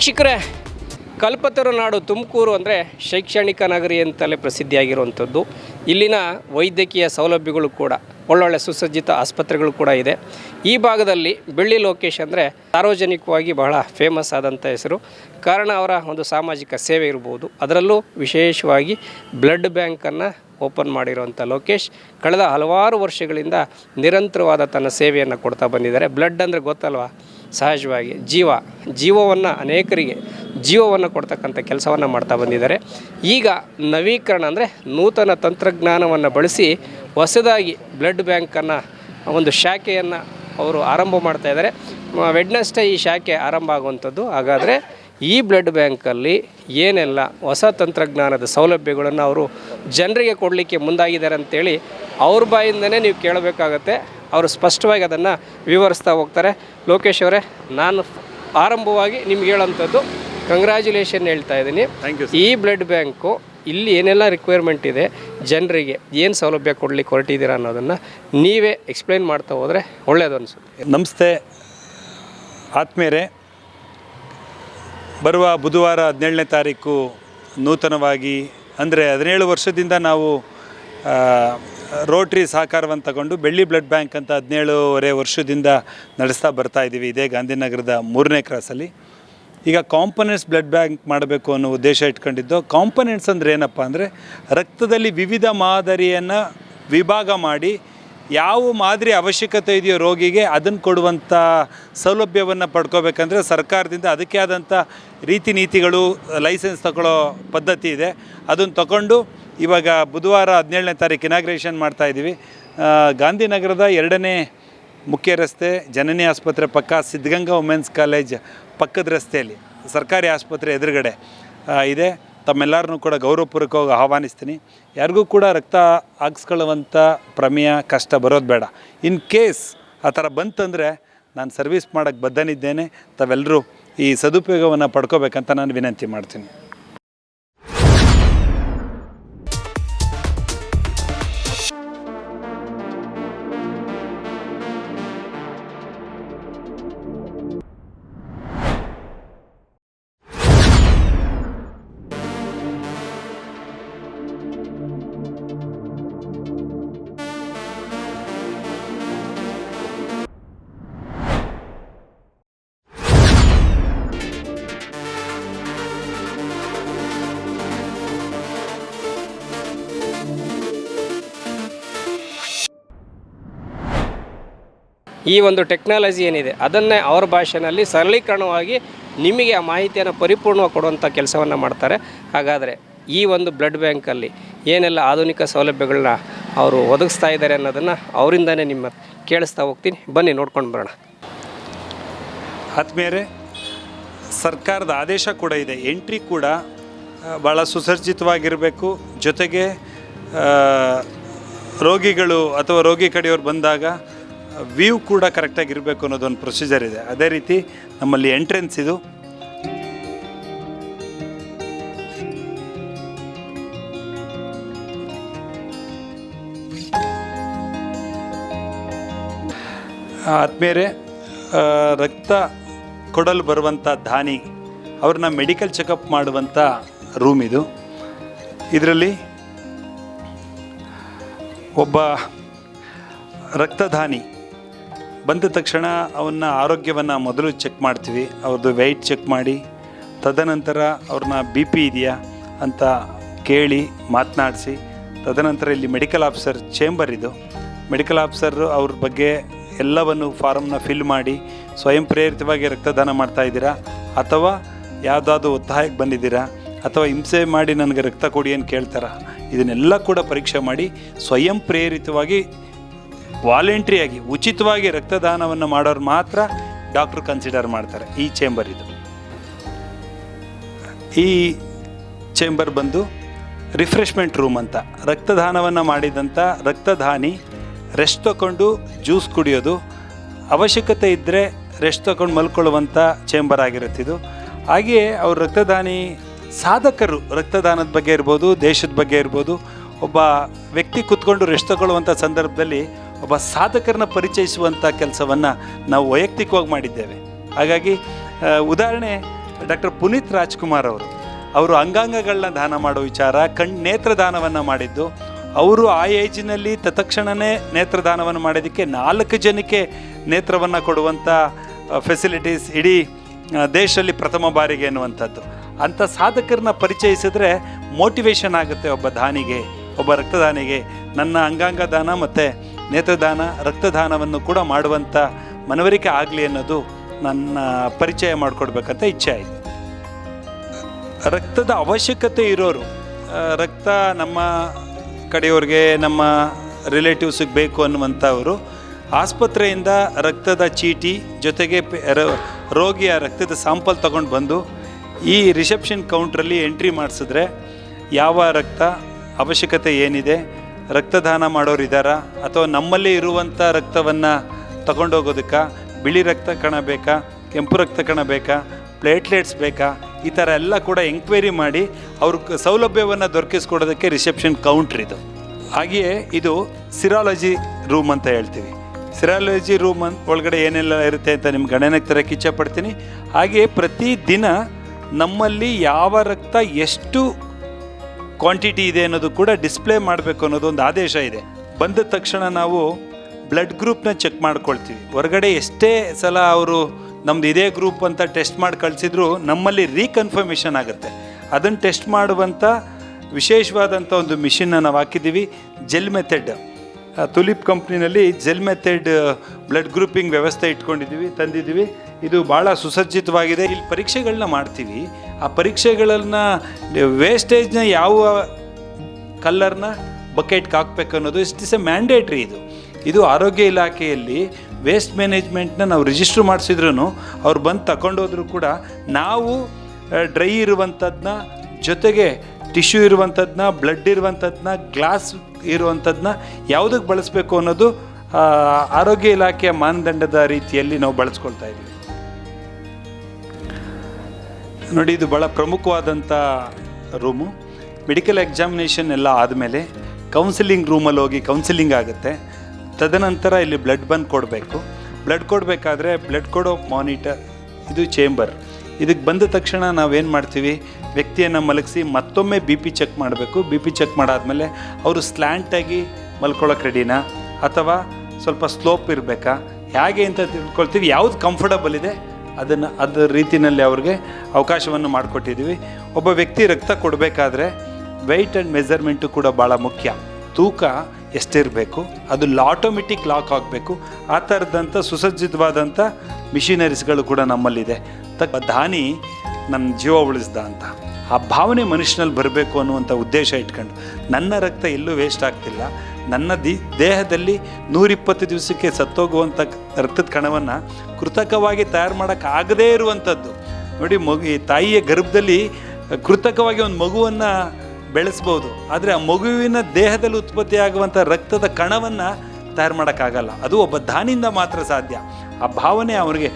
ವೀಕ್ಷಕರೇ, ಕಲ್ಪತರು ನಾಡು ತುಮಕೂರು ಅಂದರೆ ಶೈಕ್ಷಣಿಕ ನಗರಿ ಅಂತಲೇ ಪ್ರಸಿದ್ಧಿಯಾಗಿರುವಂಥದ್ದು. ಇಲ್ಲಿನ ವೈದ್ಯಕೀಯ ಸೌಲಭ್ಯಗಳು ಕೂಡ, ಒಳ್ಳೊಳ್ಳೆ ಸುಸಜ್ಜಿತ ಆಸ್ಪತ್ರೆಗಳು ಕೂಡ ಇದೆ. ಈ ಭಾಗದಲ್ಲಿ ಬೆಳ್ಳಿ ಲೋಕೇಶ್ ಅಂದರೆ ಸಾರ್ವಜನಿಕವಾಗಿ ಬಹಳ ಫೇಮಸ್ ಆದಂಥ ಹೆಸರು. ಕಾರಣ ಅವರ ಒಂದು ಸಾಮಾಜಿಕ ಸೇವೆ ಇರ್ಬೋದು. ಅದರಲ್ಲೂ ವಿಶೇಷವಾಗಿ ಬ್ಲಡ್ ಬ್ಯಾಂಕನ್ನು ಓಪನ್ ಮಾಡಿರುವಂಥ ಲೋಕೇಶ್ ಕಳೆದ ಹಲವಾರು ವರ್ಷಗಳಿಂದ ನಿರಂತರವಾದ ತನ್ನ ಸೇವೆಯನ್ನು ಕೊಡ್ತಾ ಬಂದಿದ್ದಾರೆ. ಬ್ಲಡ್ ಅಂದರೆ ಗೊತ್ತಲ್ವಾ? ಸಹಜವಾಗಿ ಜೀವ, ಜೀವವನ್ನು ಅನೇಕರಿಗೆ ಜೀವವನ್ನು ಕೊಡ್ತಕ್ಕಂಥ ಕೆಲಸವನ್ನು ಮಾಡ್ತಾ ಬಂದಿದ್ದಾರೆ. ಈಗ ನವೀಕರಣ ಅಂದರೆ ನೂತನ ತಂತ್ರಜ್ಞಾನವನ್ನು ಬಳಸಿ ಹೊಸದಾಗಿ ಬ್ಲಡ್ ಬ್ಯಾಂಕನ್ನು ಒಂದು ಶಾಖೆಯನ್ನು ಅವರು ಆರಂಭ ಮಾಡ್ತಾ ಇದ್ದಾರೆ. ವೆಡ್ನೆಸ್ಡೇ ಈ ಶಾಖೆ ಆರಂಭ ಆಗುವಂಥದ್ದು. ಹಾಗಾದರೆ ಈ ಬ್ಲಡ್ ಬ್ಯಾಂಕಲ್ಲಿ ಏನೆಲ್ಲ ಹೊಸ ತಂತ್ರಜ್ಞಾನದ ಸೌಲಭ್ಯಗಳನ್ನು ಅವರು ಜನರಿಗೆ ಕೊಡಲಿಕ್ಕೆ ಮುಂದಾಗಿದ್ದಾರೆ ಅಂತೇಳಿ ಅವ್ರ ಬಾಯಿಂದನೇ ನೀವು ಕೇಳಬೇಕಾಗತ್ತೆ. ಅವರು ಸ್ಪಷ್ಟವಾಗಿ ಅದನ್ನು ವಿವರಿಸ್ತಾ ಹೋಗ್ತಾರೆ. ಲೋಕೇಶ್ ಅವರೇ ನಾನು ಆರಂಭವಾಗಿ ನಿಮ್ಗೆ ಹೇಳೋಂಥದ್ದು ಕಂಗ್ರ್ಯಾಚುಲೇಷನ್ ಹೇಳ್ತಾ ಇದ್ದೀನಿ. ಈ ಬ್ಲಡ್ ಬ್ಯಾಂಕು ಇಲ್ಲಿ ಏನೆಲ್ಲ ರಿಕ್ವೈರ್ಮೆಂಟ್ ಇದೆ ಜನರಿಗೆ ಏನು ಸೌಲಭ್ಯ ಕೊಡಲಿಕ್ಕೆ ಹೊರಟಿದ್ದೀರಾ ಅನ್ನೋದನ್ನು ನೀವೇ ಎಕ್ಸ್ಪ್ಲೈನ್ ಮಾಡ್ತಾ ಹೋದರೆ ಒಳ್ಳೆಯದು ಅನಿಸುತ್ತೆ. ನಮಸ್ತೆ. ಆತ್ಮೇರೆ ಬರುವ ಬುಧವಾರ ಹದಿನೇಳನೇ ತಾರೀಕು ನೂತನವಾಗಿ ಅಂದರೆ ಹದಿನೇಳು ವರ್ಷದಿಂದ ನಾವು ರೋಟ್ರಿ ಸಹಕಾರವನ್ನು ತಗೊಂಡು ಬೆಳ್ಳಿ ಬ್ಲಡ್ ಬ್ಯಾಂಕ್ ಅಂತ ಹದಿನೇಳುವರೆ ವರ್ಷದಿಂದ ನಡೆಸ್ತಾ ಬರ್ತಾ ಇದ್ದೀವಿ ಇದೇ ಗಾಂಧಿನಗರದ ಮೂರನೇ ಕ್ರಾಸಲ್ಲಿ. ಈಗ ಕಾಂಪನೆಂಟ್ಸ್ ಬ್ಲಡ್ ಬ್ಯಾಂಕ್ ಮಾಡಬೇಕು ಅನ್ನೋ ಉದ್ದೇಶ ಇಟ್ಕೊಂಡಿದ್ದು, ಕಾಂಪನೆಂಟ್ಸ್ ಅಂದರೆ ಏನಪ್ಪ ಅಂದರೆ ರಕ್ತದಲ್ಲಿ ವಿವಿಧ ಮಾದರಿಯನ್ನು ವಿಭಾಗ ಮಾಡಿ ಯಾವ ಮಾದರಿ ಅವಶ್ಯಕತೆ ಇದೆಯೋ ರೋಗಿಗೆ ಅದನ್ನು ಕೊಡುವಂಥ ಸೌಲಭ್ಯವನ್ನು ಪಡ್ಕೋಬೇಕಂದ್ರೆ ಸರ್ಕಾರದಿಂದ ಅದಕ್ಕೆ ಆದಂಥ ರೀತಿ ನೀತಿಗಳು ಲೈಸೆನ್ಸ್ ತಗೊಳ್ಳೋ ಪದ್ಧತಿ ಇದೆ. ಅದನ್ನು ತಗೊಂಡು ಇವಾಗ ಬುಧವಾರ ಹದಿನೇಳನೇ ತಾರೀಕು ಇನಾಗ್ರೇಷನ್ ಮಾಡ್ತಾ ಇದ್ದೀವಿ. ಗಾಂಧಿನಗರದ ಎರಡನೇ ಮುಖ್ಯ ರಸ್ತೆ, ಜನನಿ ಆಸ್ಪತ್ರೆ ಪಕ್ಕ ಸಿದ್ಧಗಂಗಾ ವುಮೆನ್ಸ್ ಕಾಲೇಜ್ ಪಕ್ಕದ ರಸ್ತೆಯಲ್ಲಿ ಸರ್ಕಾರಿ ಆಸ್ಪತ್ರೆ ಎದುರುಗಡೆ ಇದೆ. ತಮ್ಮೆಲ್ಲರನ್ನೂ ಕೂಡ ಗೌರವಪೂರ್ವಕವಾಗಿ ಆಹ್ವಾನಿಸ್ತೀನಿ. ಯಾರಿಗೂ ಕೂಡ ರಕ್ತ ಹಾಕ್ಸ್ಕೊಳ್ಳುವಂಥ ಪ್ರಮೇಯ, ಕಷ್ಟ ಬರೋದು ಬೇಡ. ಇನ್ ಕೇಸ್ ಆ ಥರ ಬಂತಂದರೆ ನಾನು ಸರ್ವಿಸ್ ಮಾಡೋಕ್ಕೆ ಬದ್ಧನಿದ್ದೇನೆ. ತಾವೆಲ್ಲರೂ ಈ ಸದುಪಯೋಗವನ್ನು ಪಡ್ಕೋಬೇಕಂತ ನಾನು ವಿನಂತಿ ಮಾಡ್ತೀನಿ. ಈ ಒಂದು ಟೆಕ್ನಾಲಜಿ ಏನಿದೆ, ಅದನ್ನೇ ಅವ್ರ ಭಾಷೆನಲ್ಲಿ ಸರಳೀಕರಣವಾಗಿ ನಿಮಗೆ ಆ ಮಾಹಿತಿಯನ್ನು ಪರಿಪೂರ್ಣವಾಗಿ ಕೊಡುವಂಥ ಕೆಲಸವನ್ನು ಮಾಡ್ತಾರೆ. ಹಾಗಾದರೆ ಈ ಒಂದು ಬ್ಲಡ್ ಬ್ಯಾಂಕಲ್ಲಿ ಏನೆಲ್ಲ ಆಧುನಿಕ ಸೌಲಭ್ಯಗಳನ್ನ ಅವರು ಒದಗಿಸ್ತಾ ಇದ್ದಾರೆ ಅನ್ನೋದನ್ನು ಅವರಿಂದನೇ ನಿಮ್ಮ ಕೇಳಿಸ್ತಾ ಹೋಗ್ತೀನಿ. ಬನ್ನಿ, ನೋಡ್ಕೊಂಡು ಬರೋಣ. ಆದ್ಮೇಲೆ ಸರ್ಕಾರದ ಆದೇಶ ಕೂಡ ಇದೆ. ಎಂಟ್ರಿ ಕೂಡ ಭಾಳ ಸುಸರ್ಜಿತವಾಗಿರಬೇಕು. ಜೊತೆಗೆ ರೋಗಿಗಳು ಅಥವಾ ರೋಗಿ ಕಡೆಯವರು ಬಂದಾಗ ವ್ಯೂ ಕೂಡ ಕರೆಕ್ಟಾಗಿ ಇರಬೇಕು ಅನ್ನೋದೊಂದು ಪ್ರೊಸೀಜರ್ ಇದೆ. ಅದೇ ರೀತಿ ನಮ್ಮಲ್ಲಿ ಎಂಟ್ರೆನ್ಸ್ ಇದು. ಆದ್ಮೇಲೆ ರಕ್ತ ಕೊಡಲು ಬರುವಂಥ ದಾನಿ ಅವ್ರನ್ನ ಮೆಡಿಕಲ್ ಚೆಕಪ್ ಮಾಡುವಂಥ ರೂಮ್ ಇದು. ಇದರಲ್ಲಿ ಒಬ್ಬ ರಕ್ತದಾನಿ ಬಂದ ತಕ್ಷಣ ಅವನ್ನ ಆರೋಗ್ಯವನ್ನು ಮೊದಲು ಚೆಕ್ ಮಾಡ್ತೀವಿ. ಅವ್ರದ್ದು ವೆಯ್ಟ್ ಚೆಕ್ ಮಾಡಿ, ತದನಂತರ ಅವ್ರನ್ನ ಬಿ ಪಿ ಇದೆಯಾ ಅಂತ ಕೇಳಿ ಮಾತನಾಡಿಸಿ, ತದನಂತರ ಇಲ್ಲಿ ಮೆಡಿಕಲ್ ಆಫೀಸರ್ ಚೇಂಬರ್ ಇದು. ಮೆಡಿಕಲ್ ಆಫೀಸರ್ ಅವ್ರ ಬಗ್ಗೆ ಎಲ್ಲವನ್ನು ಫಾರಮ್ನ ಫಿಲ್ ಮಾಡಿ, ಸ್ವಯಂ ಪ್ರೇರಿತವಾಗಿ ರಕ್ತದಾನ ಮಾಡ್ತಾ ಇದ್ದೀರಾ? ಅಥವಾ ಯಾವುದಾದ್ರು ಒತ್ತಾಯಕ್ಕೆ ಬಂದಿದ್ದೀರಾ? ಅಥವಾ ಹಿಂಸೆ ಮಾಡಿ ನನಗೆ ರಕ್ತ ಕೊಡಿ ಅಂತ ಕೇಳ್ತಾರ? ಇದನ್ನೆಲ್ಲ ಕೂಡ ಪರೀಕ್ಷೆ ಮಾಡಿ ಸ್ವಯಂ ಪ್ರೇರಿತವಾಗಿ ವಾಲಂಟ್ರಿಯಾಗಿ ಉಚಿತವಾಗಿ ರಕ್ತದಾನವನ್ನು ಮಾಡೋರು ಮಾತ್ರ ಡಾಕ್ಟ್ರು ಕನ್ಸಿಡರ್ ಮಾಡ್ತಾರೆ. ಈ ಚೇಂಬರ್ ಇದು. ಈ ಚೇಂಬರ್ ಬಂದು ರಿಫ್ರೆಶ್ಮೆಂಟ್ ರೂಮ್ ಅಂತ. ರಕ್ತದಾನವನ್ನು ಮಾಡಿದಂಥ ರಕ್ತದಾನಿ ರೆಸ್ಟ್ ತಗೊಂಡು ಜ್ಯೂಸ್ ಕುಡಿಯೋದು. ಅವಶ್ಯಕತೆ ಇದ್ದರೆ ರೆಸ್ಟ್ ತಗೊಂಡು ಮಲ್ಕೊಳ್ಳುವಂಥ ಚೇಂಬರ್ ಆಗಿರುತ್ತಿದ್ದು ಹಾಗೆಯೇ ಅವರು ರಕ್ತದಾನಿ ಸಾಧಕರು ರಕ್ತದಾನದ ಬಗ್ಗೆ ಇರ್ಬೋದು, ದೇಶದ ಬಗ್ಗೆ ಇರ್ಬೋದು, ಒಬ್ಬ ವ್ಯಕ್ತಿ ಕುತ್ಕೊಂಡು ರೆಸ್ಟ್ ತಗೊಳ್ಳುವಂಥ ಸಂದರ್ಭದಲ್ಲಿ ಒಬ್ಬ ಸಾಧಕರನ್ನ ಪರಿಚಯಿಸುವಂಥ ಕೆಲಸವನ್ನು ನಾವು ವೈಯಕ್ತಿಕವಾಗಿ ಮಾಡಿದ್ದೇವೆ. ಹಾಗಾಗಿ ಉದಾಹರಣೆ ಡಾಕ್ಟರ್ ಪುನೀತ್ ರಾಜ್ಕುಮಾರ್ ಅವರು. ಅವರು ಅಂಗಾಂಗಗಳನ್ನ ದಾನ ಮಾಡೋ ವಿಚಾರ, ಕಣ್ ನೇತ್ರದಾನವನ್ನು ಮಾಡಿದ್ದು. ಅವರು ಆ ಏಜಿನಲ್ಲಿ ತತ್ಕ್ಷಣವೇ ನೇತ್ರದಾನವನ್ನು ಮಾಡೋದಕ್ಕೆ ನಾಲ್ಕು ಜನಕ್ಕೆ ನೇತ್ರವನ್ನು ಕೊಡುವಂಥ ಫೆಸಿಲಿಟೀಸ್ ಇಡೀ ದೇಶದಲ್ಲಿ ಪ್ರಥಮ ಬಾರಿಗೆ ಎನ್ನುವಂಥದ್ದು. ಅಂಥ ಸಾಧಕರನ್ನ ಪರಿಚಯಿಸಿದ್ರೆ ಮೋಟಿವೇಶನ್ ಆಗುತ್ತೆ ಒಬ್ಬ ದಾನಿಗೆ, ಒಬ್ಬ ರಕ್ತದಾನಿಗೆ. ನನ್ನ ಅಂಗಾಂಗ ದಾನ ಮತ್ತು ನೇತ್ರದಾನ, ರಕ್ತದಾನವನ್ನು ಕೂಡ ಮಾಡುವಂಥ ಮನವರಿಕೆ ಆಗಲಿ ಅನ್ನೋದು ನನ್ನ ಪರಿಚಯ ಮಾಡಿಕೊಡ್ಬೇಕಂತ ಇಚ್ಛೆ ಆಯಿತು. ರಕ್ತದ ಅವಶ್ಯಕತೆ ಇರೋರು ರಕ್ತ ನಮ್ಮ ಕಡೆಯವ್ರಿಗೆ, ನಮ್ಮ ರಿಲೇಟಿವ್ಸಿಗೆ ಬೇಕು ಅನ್ನುವಂಥವರು, ಆಸ್ಪತ್ರೆಯಿಂದ ರಕ್ತದ ಚೀಟಿ ಜೊತೆಗೆ ರೋಗಿಯ ರಕ್ತದ ಸ್ಯಾಂಪಲ್ ತಗೊಂಡು ಬಂದು ಈ ರಿಸೆಪ್ಷನ್ ಕೌಂಟ್ರಲ್ಲಿ ಎಂಟ್ರಿ ಮಾಡಿಸಿದ್ರೆ ಯಾವ ರಕ್ತ ಅವಶ್ಯಕತೆ ಏನಿದೆ ರಕ್ತದಾನ ಮಾಡೋರು ಇದ್ದಾರಾ? ಅಥವಾ ನಮ್ಮಲ್ಲಿ ಇರುವಂಥ ರಕ್ತವನ್ನು ತಗೊಂಡೋಗೋದಕ್ಕೆ ಬಿಳಿ ರಕ್ತ ಕಣ ಬೇಕಾ? ಕೆಂಪು ರಕ್ತ ಕಣ ಬೇಕಾ? ಪ್ಲೇಟ್ಲೆಟ್ಸ್ ಬೇಕಾ? ಈ ಥರ ಎಲ್ಲ ಕೂಡ ಎಂಕ್ವೈರಿ ಮಾಡಿ ಅವ್ರ ಸೌಲಭ್ಯವನ್ನು ದೊರಕಿಸ್ಕೊಡೋದಕ್ಕೆ ರಿಸೆಪ್ಷನ್ ಕೌಂಟ್ರ್ ಇದು. ಹಾಗೆಯೇ ಇದು ಸಿರಾಲಜಿ ರೂಮ್ ಅಂತ ಹೇಳ್ತೀವಿ. ಸಿರಾಲಜಿ ರೂಮ್ ಅಂತ ಒಳಗಡೆ ಏನೆಲ್ಲ ಇರುತ್ತೆ ಅಂತ ನಿಮ್ಗೆ ಗಣನೆಗೆ ತರಕ್ಕೆ ಇಚ್ಛಪಡ್ತೀನಿ. ಹಾಗೆಯೇ ಪ್ರತಿ ದಿನ ನಮ್ಮಲ್ಲಿ ಯಾವ ರಕ್ತ ಎಷ್ಟು ಕ್ವಾಂಟಿಟಿ ಇದೆ ಅನ್ನೋದು ಕೂಡ ಡಿಸ್ಪ್ಲೇ ಮಾಡಬೇಕು ಅನ್ನೋದು ಒಂದು ಆದೇಶ ಇದೆ. ಬಂದ ತಕ್ಷಣ ನಾವು ಬ್ಲಡ್ ಗ್ರೂಪ್ನ ಚೆಕ್ ಮಾಡ್ಕೊಳ್ತೀವಿ. ಹೊರಗಡೆ ಎಷ್ಟೇ ಸಲ ಅವರು ನಮ್ದು ಇದೇ ಗ್ರೂಪ್ ಅಂತ ಟೆಸ್ಟ್ ಮಾಡಿ ಕಳಿಸಿದ್ರು ನಮ್ಮಲ್ಲಿ ರೀಕನ್ಫರ್ಮೇಷನ್ ಆಗುತ್ತೆ. ಅದನ್ನು ಟೆಸ್ಟ್ ಮಾಡುವಂಥ ವಿಶೇಷವಾದಂಥ ಒಂದು ಮಿಷಿನ್ನ ನಾವು ಹಾಕಿದ್ದೀವಿ ಜೆಲ್ ಮೆಥಡ್ ತುಲಿಪ್ ಕಂಪ್ನಿನಲ್ಲಿ ಜೆಲ್ ಮೆಥಡ್ ಬ್ಲಡ್ ಗ್ರೂಪಿಂಗ್ ವ್ಯವಸ್ಥೆ ಇಟ್ಕೊಂಡಿದ್ದೀವಿ, ತಂದಿದ್ದೀವಿ. ಇದು ಭಾಳ ಸುಸಜ್ಜಿತವಾಗಿದೆ. ಇಲ್ಲಿ ಪರೀಕ್ಷೆಗಳನ್ನ ಮಾಡ್ತೀವಿ. ಆ ಪರೀಕ್ಷೆಗಳನ್ನು ವೇಸ್ಟೇಜ್ನ ಯಾವ ಕಲ್ಲರ್ನ ಬಕೆಟ್ಗೆ ಹಾಕ್ಬೇಕು ಅನ್ನೋದು ಇಷ್ಟು ಇಸ್ ಎ ಮ್ಯಾಂಡೇಟ್ರಿ ಇದು. ಇದು ಆರೋಗ್ಯ ಇಲಾಖೆಯಲ್ಲಿ ವೇಸ್ಟ್ ಮ್ಯಾನೇಜ್ಮೆಂಟ್ನ ನಾವು ರಿಜಿಸ್ಟ್ರ್ ಮಾಡಿಸಿದ್ರು ಅವ್ರು ಬಂದು ತಗೊಂಡೋದ್ರು ಕೂಡ ನಾವು ಡ್ರೈ ಇರುವಂಥದ್ದನ್ನ ಜೊತೆಗೆ ಟಿಶ್ಯೂ ಇರುವಂಥದ್ದನ್ನ ಬ್ಲಡ್ ಇರುವಂಥದ್ದನ್ನ ಗ್ಲಾಸ್ ಇರುವಂಥದ್ದನ್ನ ಯಾವುದಕ್ಕೆ ಬಳಸಬೇಕು ಅನ್ನೋದು ಆರೋಗ್ಯ ಇಲಾಖೆಯ ಮಾನದಂಡದ ರೀತಿಯಲ್ಲಿ ನಾವು ಬಳಸ್ಕೊಳ್ತಾ ಇದ್ದೀವಿ. ನೋಡಿ, ಇದು ಭಾಳ ಪ್ರಮುಖವಾದಂಥ ರೂಮು. ಮೆಡಿಕಲ್ ಎಕ್ಸಾಮಿನೇಷನ್ ಎಲ್ಲ ಆದಮೇಲೆ ಕೌನ್ಸಿಲಿಂಗ್ ರೂಮಲ್ಲಿ ಹೋಗಿ ಕೌನ್ಸಿಲಿಂಗ್ ಆಗುತ್ತೆ. ತದನಂತರ ಇಲ್ಲಿ ಬ್ಲಡ್ ಬಂದು ಕೊಡಬೇಕು. ಬ್ಲಡ್ ಕೊಡಬೇಕಾದ್ರೆ ಬ್ಲಡ್ ಕೊಡೋ ಮಾನಿಟರ್ ಇದು ಚೇಂಬರ್ ಇದಕ್ಕೆ ಬಂದ ತಕ್ಷಣ ನಾವೇನು ಮಾಡ್ತೀವಿ? ವ್ಯಕ್ತಿಯನ್ನು ಮಲಗಿಸಿ ಮತ್ತೊಮ್ಮೆ ಬಿ ಪಿ ಚೆಕ್ ಮಾಡಬೇಕು. ಬಿ ಪಿ ಚೆಕ್ ಮಾಡಾದಮೇಲೆ ಅವರು ಸ್ಲ್ಯಾಂಟಾಗಿ ಮಲ್ಕೊಳ್ಳೋಕೆ ರೆಡಿನಾ ಅಥವಾ ಸ್ವಲ್ಪ ಸ್ಲೋಪ್ ಇರಬೇಕಾ? ಹೇಗೆ ಅಂತ ತಿಳ್ಕೊಳ್ತೀವಿ. ಯಾವ್ದು ಕಂಫರ್ಟಬಲ್ ಇದೆ? ಅದನ್ನು ಅದರ ರೀತಿಯಲ್ಲಿ ಅವ್ರಿಗೆ ಅವಕಾಶವನ್ನು ಮಾಡಿಕೊಟ್ಟಿದ್ದೀವಿ ಒಬ್ಬ ವ್ಯಕ್ತಿ ರಕ್ತ ಕೊಡಬೇಕಾದ್ರೆ ವೆಯ್ಟ್ ಆ್ಯಂಡ್ ಮೆಜರ್ಮೆಂಟು ಕೂಡ ಭಾಳ ಮುಖ್ಯ. ತೂಕ ಎಷ್ಟಿರಬೇಕು, ಅದು ಆಟೋಮೆಟಿಕ್ ಲಾಕ್ ಆಗಬೇಕು ಆ ಥರದಂಥ ಸುಸಜ್ಜಿತವಾದಂಥ ಮಿಷಿನರೀಸ್ಗಳು ಕೂಡ ನಮ್ಮಲ್ಲಿದೆ. ತಕ್ಕ ದಾನಿ ನನ್ನ ಜೀವ ಉಳಿಸ್ದ ಅಂತ. ಆ ಭಾವನೆ ಮನುಷ್ಯನಲ್ಲಿ ಬರಬೇಕು ಅನ್ನುವಂಥ ಉದ್ದೇಶ ಇಟ್ಕೊಂಡು, ನನ್ನ ರಕ್ತ ಎಲ್ಲೂ ವೇಸ್ಟ್ ಆಗ್ತಿಲ್ಲ. ನನ್ನ ದಿ, ದೇಹದಲ್ಲಿ ನೂರಿಪ್ಪತ್ತು ದಿವಸಕ್ಕೆ ಸತ್ತೋಗುವಂಥ ರಕ್ತದ ಕಣವನ್ನು ಕೃತಕವಾಗಿ ತಯಾರು ಮಾಡೋಕ್ಕಾಗದೇ ಇರುವಂಥದ್ದು ನೋಡಿ, ಮಗು, ಈ ತಾಯಿಯ ಗರ್ಭದಲ್ಲಿ ಕೃತಕವಾಗಿ ಒಂದು ಮಗುವನ್ನು ಬೆಳೆಸ್ಬೋದು. ಆದರೆ ಆ ಮಗುವಿನ ದೇಹದಲ್ಲಿ ಉತ್ಪತ್ತಿಯಾಗುವಂಥ ರಕ್ತದ ಕಣವನ್ನು ತಯಾರು ಮಾಡೋಕ್ಕಾಗಲ್ಲ ಅದು ಒಬ್ಬ ದಾನಿಂದ ಮಾತ್ರ ಸಾಧ್ಯ. ಆ ಭಾವನೆ ಅವರಿಗೆ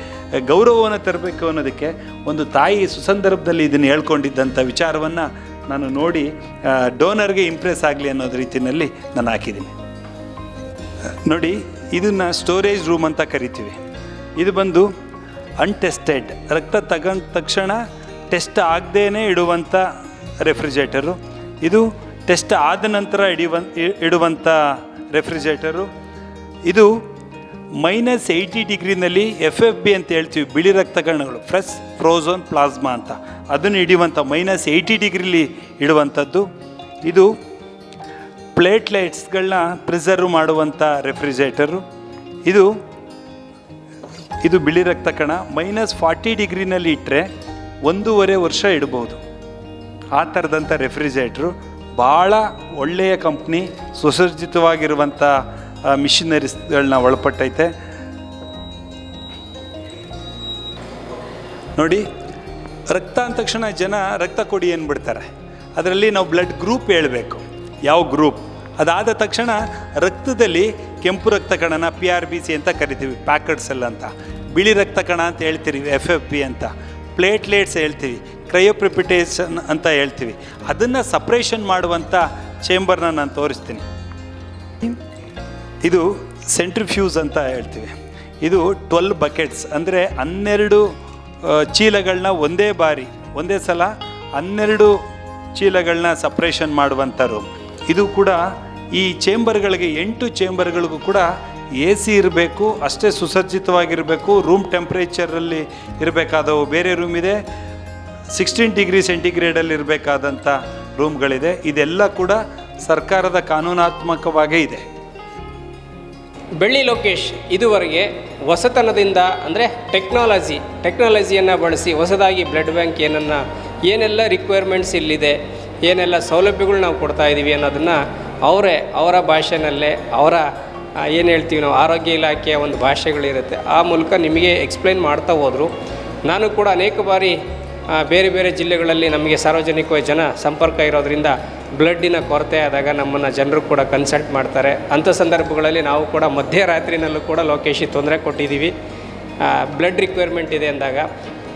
ಗೌರವವನ್ನು ತರಬೇಕು ಅನ್ನೋದಕ್ಕೆ ಒಂದು ತಾಯಿ ಸುಸಂದರ್ಭದಲ್ಲಿ ಇದನ್ನು ಹೇಳ್ಕೊಂಡಿದ್ದಂಥ ವಿಚಾರವನ್ನು ನಾನು ನೋಡಿ ಡೋನರ್ಗೆ ಇಂಪ್ರೆಸ್ ಆಗಲಿ ಅನ್ನೋದು ರೀತಿಯಲ್ಲಿ ನಾನು ಹಾಕಿದ್ದೀನಿ. ನೋಡಿ, ಇದನ್ನು ಸ್ಟೋರೇಜ್ ರೂಮ್ ಅಂತ ಕರಿತೀವಿ. ಇದು ಬಂದು ಅನ್ಟೆಸ್ಟೆಡ್ ರಕ್ತ ತಗೊಂಡ ತಕ್ಷಣ ಟೆಸ್ಟ್ ಆಗದೇ ಇಡುವಂಥ ರೆಫ್ರಿಜರೇಟರು ಇದು ಟೆಸ್ಟ್ ಆದ ನಂತರ ಇಡಿಯುವ ಇಡುವಂಥ ರೆಫ್ರಿಜರೇಟರು ಇದು ಮೈನಸ್ ಏಯ್ಟಿ ಡಿಗ್ರಿನಲ್ಲಿ ಎಫ್ ಎಫ್ ಬಿ ಅಂತ ಹೇಳ್ತೀವಿ, ಬಿಳಿ ರಕ್ತ ಕಣಗಳು ಫ್ರೆಸ್ ಫ್ರೋಝೋನ್ ಪ್ಲಾಸ್ಮಾ ಅಂತ. ಅದನ್ನು ಹಿಡಿಯುವಂಥ ಮೈನಸ್ ಏಯ್ಟಿ ಡಿಗ್ರಿಲಿ ಇಡುವಂಥದ್ದು. ಇದು ಪ್ಲೇಟ್ಲೈಟ್ಸ್ಗಳನ್ನ ಪ್ರಿಸರ್ವ್ ಮಾಡುವಂಥ ರೆಫ್ರಿಜರೇಟರು. ಇದು ಇದು ಬಿಳಿ ರಕ್ತ ಕಣ. ಮೈನಸ್ ಫಾರ್ಟಿ ಡಿಗ್ರಿನಲ್ಲಿ ಇಟ್ಟರೆ ಒಂದೂವರೆ ವರ್ಷ ಇಡ್ಬೋದು. ಆ ಥರದಂಥ ರೆಫ್ರಿಜರೇಟ್ರು. ಭಾಳ ಒಳ್ಳೆಯ ಕಂಪ್ನಿ, ಸುಸಜ್ಜಿತವಾಗಿರುವಂಥ ಮಿಷಿನರೀಸ್ಗಳನ್ನ ಒಳಪಟ್ಟೈತೆ. ನೋಡಿ, ರಕ್ತ ಅಂದ ತಕ್ಷಣ ಜನ ರಕ್ತ ಕೊಡಿ ಅಂದ್ಬಿಡ್ತಾರೆ ಅದರಲ್ಲಿ ನಾವು ಬ್ಲಡ್ ಗ್ರೂಪ್ ಹೇಳಬೇಕು. ಯಾವ ಗ್ರೂಪ್ ಅದಾದ ತಕ್ಷಣ ರಕ್ತದಲ್ಲಿ ಕೆಂಪು ರಕ್ತ ಕಣನ ಪಿ ಆರ್ ಬಿ ಸಿ ಅಂತ ಕರಿತೀವಿ ಪ್ಯಾಕೆಟ್ಸ್ ಸೆಲ್ ಅಂತ. ಬಿಳಿ ರಕ್ತ ಕಣ ಅಂತ ಹೇಳ್ತೀವಿ ಎಫ್ ಎಫ್ ಪಿ ಅಂತ. ಪ್ಲೇಟ್ಲೇಟ್ಸ್ ಹೇಳ್ತೀವಿ ಕ್ರಯೋಪ್ರಿಪಿಟೇಷನ್ ಅಂತ ಹೇಳ್ತೀವಿ. ಅದನ್ನು ಸಪ್ರೇಷನ್ ಮಾಡುವಂಥ ಚೇಂಬರ್ನ ನಾನು ತೋರಿಸ್ತೀನಿ. ಇದು ಸೆಂಟ್ರಿಫ್ಯೂಸ್ ಅಂತ ಹೇಳ್ತೀವಿ. ಇದು ಟ್ವೆಲ್ ಬಕೆಟ್ಸ್, ಅಂದರೆ ಹನ್ನೆರಡು ಚೀಲಗಳನ್ನ ಒಂದೇ ಬಾರಿ, ಒಂದೇ ಸಲ ಹನ್ನೆರಡು ಚೀಲಗಳನ್ನ ಸಪ್ರೇಷನ್ ಮಾಡುವಂಥ ರೂಮ್ ಇದು ಕೂಡ ಈ ಚೇಂಬರ್ಗಳಿಗೆ, ಎಂಟು ಚೇಂಬರ್ಗಳಿಗೂ ಕೂಡ ಎ ಸಿ ಇರಬೇಕು, ಅಷ್ಟೇ ಸುಸಜ್ಜಿತವಾಗಿರಬೇಕು ರೂಮ್ ಟೆಂಪ್ರೇಚರಲ್ಲಿ ಇರಬೇಕಾದವು. ಬೇರೆ ರೂಮ್ ಇದೆ ಸಿಕ್ಸ್ಟೀನ್ ಡಿಗ್ರಿ ಸೆಂಟಿಗ್ರೇಡಲ್ಲಿ ಇರಬೇಕಾದಂಥ ರೂಮ್ಗಳಿದೆ ಇದೆಲ್ಲ ಕೂಡ ಸರ್ಕಾರದ ಕಾನೂನಾತ್ಮಕವಾಗೇ ಇದೆ. ಬೆಳ್ಳಿ ಲೋಕೇಶ್ ಇದುವರೆಗೆ ಹೊಸತನದಿಂದ ಅಂದರೆ ಟೆಕ್ನಾಲಜಿ, ಟೆಕ್ನಾಲಜಿಯನ್ನು ಬಳಸಿ ಹೊಸದಾಗಿ ಬ್ಲಡ್ ಬ್ಯಾಂಕ್ ಏನನ್ನು, ಏನೆಲ್ಲ ರಿಕ್ವೈರ್ಮೆಂಟ್ಸ್ ಇಲ್ಲಿದೆ, ಏನೆಲ್ಲ ಸೌಲಭ್ಯಗಳು ನಾವು ಕೊಡ್ತಾ ಇದ್ದೀವಿ ಅನ್ನೋದನ್ನು ಅವರೇ ಅವರ ಭಾಷೆನಲ್ಲೇ ಅವರ ಏನು ಹೇಳ್ತೀವಿ ನಾವು, ಆರೋಗ್ಯ ಇಲಾಖೆಯ ಒಂದು ಭಾಷೆಗಳಿರುತ್ತೆ. ಆ ಮೂಲಕ ನಿಮಗೆ ಎಕ್ಸ್ಪ್ಲೈನ್ ಮಾಡ್ತಾ ಹೋದರು. ನಾನು ಕೂಡ ಅನೇಕ ಬಾರಿ ಬೇರೆ ಬೇರೆ ಜಿಲ್ಲೆಗಳಲ್ಲಿ ನಮಗೆ ಸಾರ್ವಜನಿಕವಾಗಿ ಜನ ಸಂಪರ್ಕ ಇರೋದ್ರಿಂದ ಬ್ಲಡ್ಡಿನ ಕೊರತೆ ಆದಾಗ ನಮ್ಮನ್ನು ಜನರು ಕೂಡ ಕನ್ಸಲ್ಟ್ ಮಾಡ್ತಾರೆ. ಅಂಥ ಸಂದರ್ಭಗಳಲ್ಲಿ ನಾವು ಕೂಡ ಮಧ್ಯರಾತ್ರಿನಲ್ಲೂ ಕೂಡ ಲೋಕೇಶಿ ತೊಂದರೆ ಕೊಟ್ಟಿದ್ದೀವಿ. ಬ್ಲಡ್ ರಿಕ್ವೈರ್ಮೆಂಟ್ ಇದೆ ಅಂದಾಗ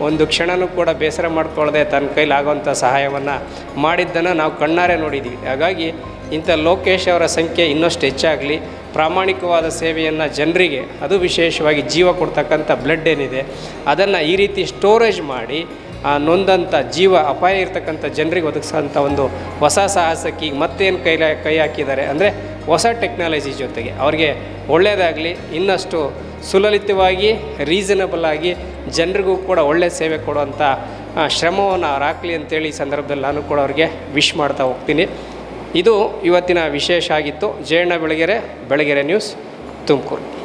ಒಂದು ಕ್ಷಣನೂ ಕೂಡ ಬೇಸರ ಮಾಡ್ಕೊಳ್ಳದೆ ತನ್ನ ಕೈಲಾಗುವಂಥ ಸಹಾಯವನ್ನು ಮಾಡಿದ್ದನ್ನು ನಾವು ಕಣ್ಣಾರೆ ನೋಡಿದ್ದೀವಿ. ಹಾಗಾಗಿ ಇಂಥ ಲೋಕೇಶ್ ಅವರ ಸಂಖ್ಯೆ ಇನ್ನಷ್ಟು ಹೆಚ್ಚಾಗಲಿ. ಪ್ರಾಮಾಣಿಕವಾದ ಸೇವೆಯನ್ನು ಜನರಿಗೆ ಅದು ವಿಶೇಷವಾಗಿ ಜೀವ ಕೊಡ್ತಕ್ಕಂಥ ಬ್ಲಡ್ ಏನಿದೆ, ಅದನ್ನು ಈ ರೀತಿ ಸ್ಟೋರೇಜ್ ಮಾಡಿ ಆ ನೊಂದಂಥ ಜೀವ ಅಪಾಯ ಇರ್ತಕ್ಕಂಥ ಜನರಿಗೆ ಒದಗಿಸೋಂಥ ಒಂದು ಹೊಸ ಸಾಹಸಕ್ಕೆ ಈಗ ಮತ್ತೇನು ಕೈಲ ಕೈ ಹಾಕಿದ್ದಾರೆ ಅಂದರೆ ಹೊಸ ಟೆಕ್ನಾಲಜಿ ಜೊತೆಗೆ. ಅವ್ರಿಗೆ ಒಳ್ಳೆಯದಾಗಲಿ ಇನ್ನಷ್ಟು ಸುಲಲಿತವಾಗಿ ರೀಸನಬಲ್ ಆಗಿ ಜನರಿಗೂ ಕೂಡ ಒಳ್ಳೆಯ ಸೇವೆ ಕೊಡುವಂಥ ಶ್ರಮವನ್ನು ಅವ್ರು ಅಂತೇಳಿ ಈ ಸಂದರ್ಭದಲ್ಲಿ ನಾನು ಕೂಡ ಅವ್ರಿಗೆ ವಿಶ್ ಮಾಡ್ತಾ ಹೋಗ್ತೀನಿ. ಇದು ಇವತ್ತಿನ ವಿಶೇಷ ಆಗಿತ್ತು. ಜಯಣ್ಣ ಬೆಳಗೆರೆ ಬೆಳಗೆರೆ ನ್ಯೂಸ್ ತುಮಕೂರು.